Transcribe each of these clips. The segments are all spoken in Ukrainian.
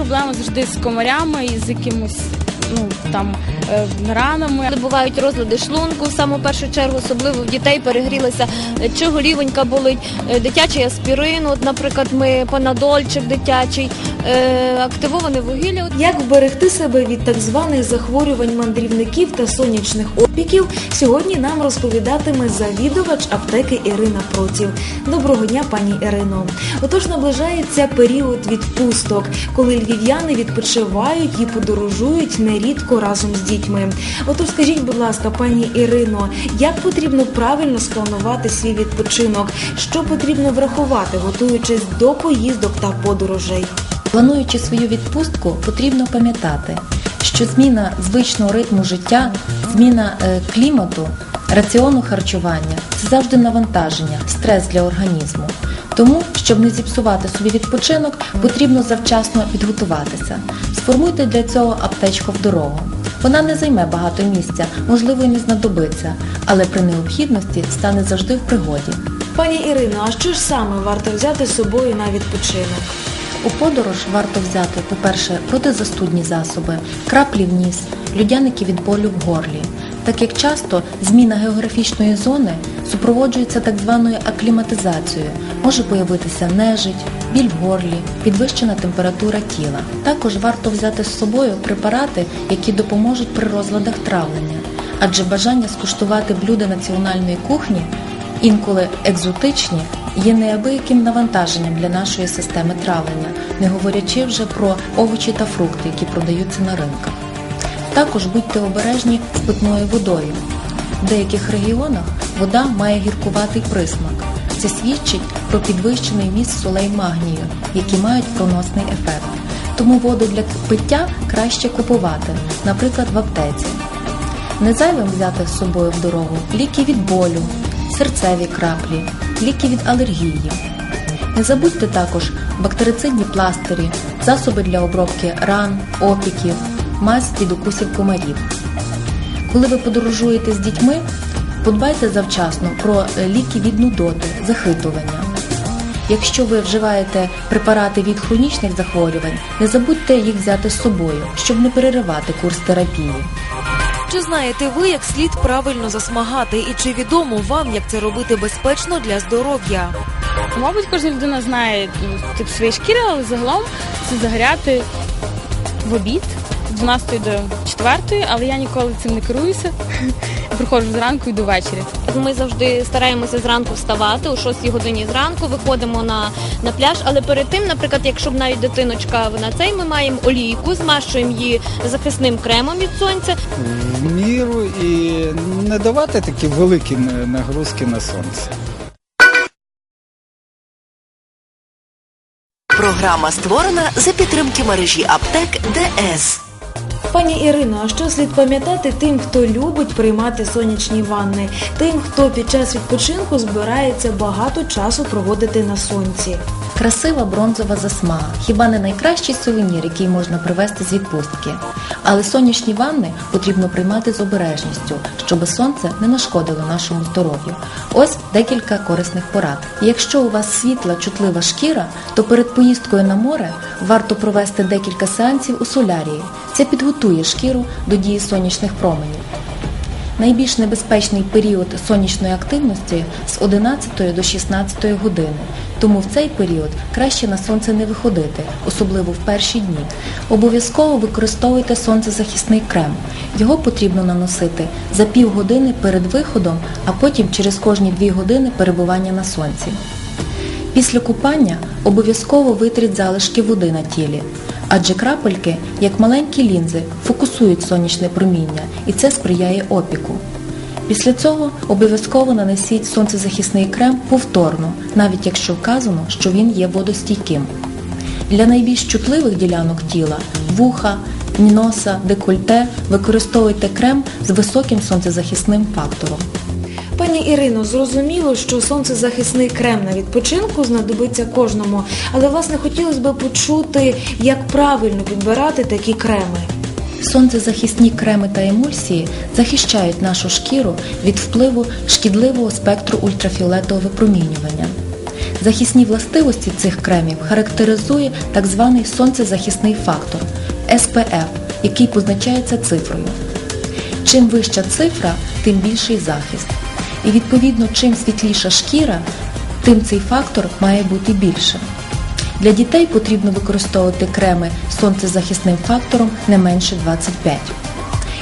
проблема завжди з комарями і з якимось ну там е, ранами. Бувають розлади шлунку, в саму першу чергу, особливо в дітей перегрілися, е, чи голівонька болить, е, дитячий аспірин, от, наприклад, ми панадольчик дитячий, активоване вугілля. Як вберегти себе від так званих захворювань мандрівників та сонячних опіків, сьогодні нам розповідатиме завідувач аптеки Ірина Проців. Доброго дня, пані Ірино. Отож наближається період відпусток, коли львів'яни відпочивають і подорожують нерідко разом з дітьми. Отож, скажіть, будь ласка, пані Ірино, як потрібно правильно спланувати свій відпочинок? Що потрібно врахувати, готуючись до поїздок та подорожей? Плануючи свою відпустку, потрібно пам'ятати, що зміна звичного ритму життя, зміна е, клімату, раціону харчування це завжди навантаження, стрес для організму. Тому, щоб не зіпсувати собі відпочинок, потрібно завчасно підготуватися. Сформуйте для цього аптечку в дорогу. Вона не займе багато місця, можливо, і не знадобиться, але при необхідності стане завжди в пригоді. Пані Ірино, а що ж саме варто взяти з собою на відпочинок? У подорож варто взяти, по-перше, протизастудні засоби, краплі в ніс, людяники від болю в горлі, так як часто зміна географічної зони супроводжується так званою акліматизацією, може появитися нежить, біль в горлі, підвищена температура тіла. Також варто взяти з собою препарати, які допоможуть при розладах травлення, адже бажання скуштувати блюда національної кухні інколи екзотичні, є неабияким навантаженням для нашої системи травлення, не говорячи вже про овочі та фрукти, які продаються на ринках. Також будьте обережні з питною водою. В деяких регіонах вода має гіркуватий присмак. Це свідчить про підвищений вміст солей магнію, які мають проносний ефект. Тому воду для пиття краще купувати, наприклад, в аптеці. Не зайвим взяти з собою в дорогу ліки від болю, серцеві краплі, ліки від алергії. Не забудьте також бактерицидні пластирі, засоби для обробки ран, опіків, мазь від укусів комарів. Коли ви подорожуєте з дітьми, подбайте завчасно про е, ліки від нудоти, захитування. Якщо ви вживаєте препарати від хронічних захворювань, не забудьте їх взяти з собою, щоб не переривати курс терапії. Чи знаєте ви, як слід правильно засмагати, і чи відомо вам, як це робити безпечно для здоров'я? Мабуть, кожна людина знає ну, тип своєї шкіри, але загалом це загоряти в обід 12 до 4, але я ніколи цим не керуюся. Приходжу зранку і до вечора. Ми завжди стараємося зранку вставати о 6 годині зранку, виходимо на, на пляж. Але перед тим, наприклад, якщо б навіть дитиночка вона цей, ми маємо олійку, змащуємо її захисним кремом від сонця. в міру і не давати такі великі нагрузки на сонце. Програма створена за підтримки мережі аптек ДС. Пані Ірино, а що слід пам'ятати тим, хто любить приймати сонячні ванни, тим, хто під час відпочинку збирається багато часу проводити на сонці? Красива бронзова засмага хіба не найкращий сувенір, який можна привезти з відпустки. Але сонячні ванни потрібно приймати з обережністю, щоб сонце не нашкодило нашому здоров'ю. Ось декілька корисних порад. Якщо у вас світла, чутлива шкіра, то перед поїздкою на море варто провести декілька сеансів у солярії. Це підготує шкіру до дії сонячних променів. Найбільш небезпечний період сонячної активності з 11 до 16 години. Тому в цей період краще на сонце не виходити, особливо в перші дні. Обов'язково використовуйте сонцезахисний крем. Його потрібно наносити за півгодини перед виходом, а потім через кожні 2 години перебування на сонці. Після купання обов'язково витріть залишки води на тілі, адже крапельки, як маленькі лінзи, фокусують сонячне проміння і це сприяє опіку. Після цього обов'язково нанесіть сонцезахисний крем повторно, навіть якщо вказано, що він є водостійким. Для найбільш чутливих ділянок тіла вуха, носа, декольте використовуйте крем з високим сонцезахисним фактором. Пані Ірино, зрозуміло, що сонцезахисний крем на відпочинку знадобиться кожному, але власне хотілося б почути, як правильно підбирати такі креми. Сонцезахисні креми та емульсії захищають нашу шкіру від впливу шкідливого спектру ультрафіолетового випромінювання. Захисні властивості цих кремів характеризує так званий сонцезахисний фактор SPF, який позначається цифрою. Чим вища цифра, тим більший захист. І відповідно, чим світліша шкіра, тим цей фактор має бути більше. Для дітей потрібно використовувати креми з сонцезахисним фактором не менше 25.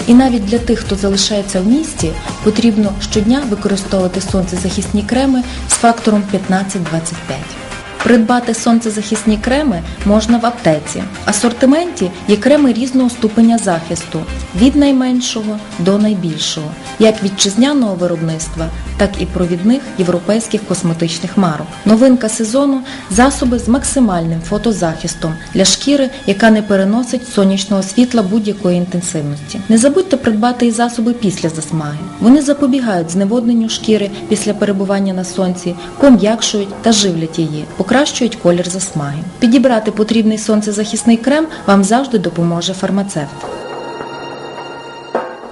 І навіть для тих, хто залишається в місті, потрібно щодня використовувати сонцезахисні креми з фактором 15-25. Придбати сонцезахисні креми можна в аптеці. В асортименті є креми різного ступеня захисту від найменшого до найбільшого, як вітчизняного виробництва, так і провідних європейських косметичних марок. Новинка сезону засоби з максимальним фотозахистом для шкіри, яка не переносить сонячного світла будь-якої інтенсивності. Не забудьте придбати і засоби після засмаги. Вони запобігають зневодненню шкіри після перебування на сонці, пом'якшують та живлять її, покращують колір засмаги. Підібрати потрібний сонцезахисний крем вам завжди допоможе фармацевт.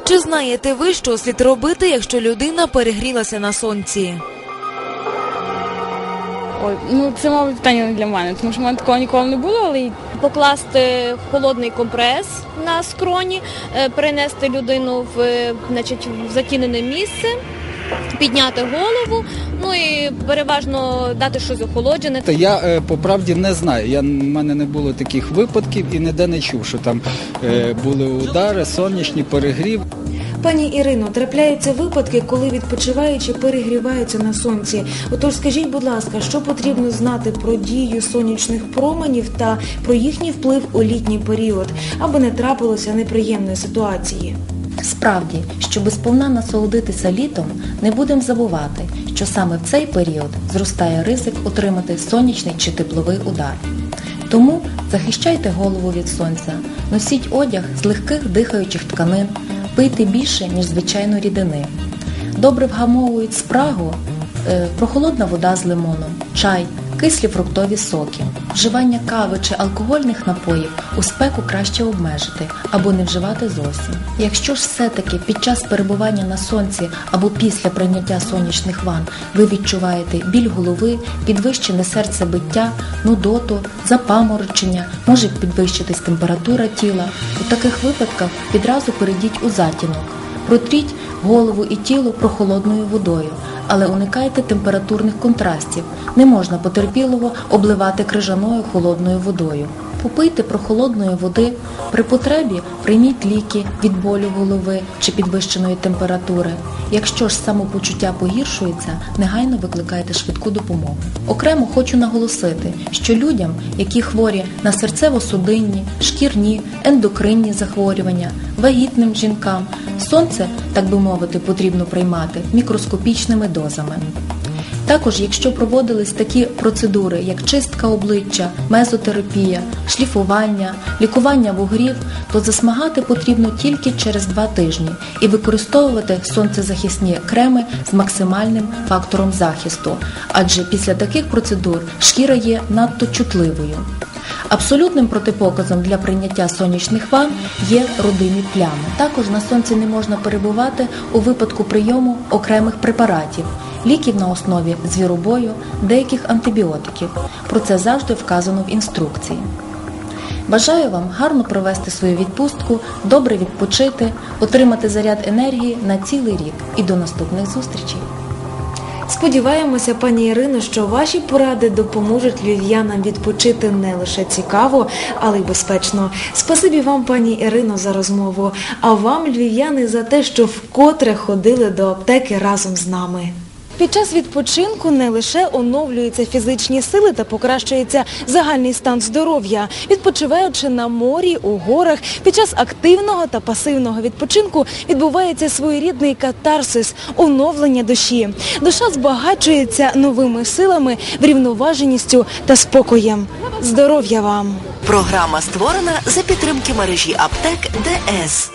Чи знаєте ви, що слід робити, якщо людина перегрілася на сонці? Ой, ну це, мабуть, питання не для мене, тому що в мене такого ніколи не було, але й Покласти холодний компрес на скроні, е, перенести людину в, е, значить, в затінене місце, підняти голову, ну і переважно дати щось охолоджене. Та я е, по правді не знаю. Я в мене не було таких випадків і ніде не чув, що там е, були удари, сонячні перегрів. Пані Ірино, трапляються випадки, коли відпочиваючі перегріваються на сонці. Отож, скажіть, будь ласка, що потрібно знати про дію сонячних променів та про їхній вплив у літній період, аби не трапилося неприємної ситуації? Справді, щоб сповна насолодитися літом, не будемо забувати, що саме в цей період зростає ризик отримати сонячний чи тепловий удар. Тому захищайте голову від сонця, носіть одяг з легких дихаючих тканин, пийте більше, ніж звичайно рідини. Добре вгамовують спрагу, е, прохолодна вода з лимоном, чай, кислі фруктові соки. Вживання кави чи алкогольних напоїв у спеку краще обмежити або не вживати зовсім. Якщо ж все-таки під час перебування на сонці або після прийняття сонячних ванн ви відчуваєте біль голови, підвищене серцебиття, нудоту, запаморочення, може підвищитись температура тіла, у таких випадках відразу перейдіть у затінок. Протріть голову і тіло прохолодною водою, але уникайте температурних контрастів. Не можна потерпілого обливати крижаною холодною водою. Попийте прохолодної води. При потребі прийміть ліки від болю голови чи підвищеної температури. Якщо ж самопочуття погіршується, негайно викликайте швидку допомогу. Окремо хочу наголосити, що людям, які хворі на серцево-судинні, шкірні, ендокринні захворювання, вагітним жінкам, сонце, так би мовити, потрібно приймати мікроскопічними дозами. Також, якщо проводились такі процедури, як чистка обличчя, мезотерапія, шліфування, лікування вугрів, то засмагати потрібно тільки через два тижні і використовувати сонцезахисні креми з максимальним фактором захисту, адже після таких процедур шкіра є надто чутливою. Абсолютним протипоказом для прийняття сонячних ванн є родимі плями. Також на сонці не можна перебувати у випадку прийому окремих препаратів, ліків на основі звіробою, деяких антибіотиків. Про це завжди вказано в інструкції. Бажаю вам гарно провести свою відпустку, добре відпочити, отримати заряд енергії на цілий рік і до наступних зустрічей. Сподіваємося, пані Ірино, що ваші поради допоможуть львів'янам відпочити не лише цікаво, але й безпечно. Спасибі вам, пані Ірино, за розмову. А вам, львів'яни, за те, що вкотре ходили до аптеки разом з нами. Під час відпочинку не лише оновлюються фізичні сили та покращується загальний стан здоров'я. Відпочиваючи на морі, у горах, під час активного та пасивного відпочинку відбувається своєрідний катарсис, оновлення душі. Душа збагачується новими силами, врівноваженістю та спокоєм. Здоров'я вам! Програма створена за підтримки мережі аптек ДС.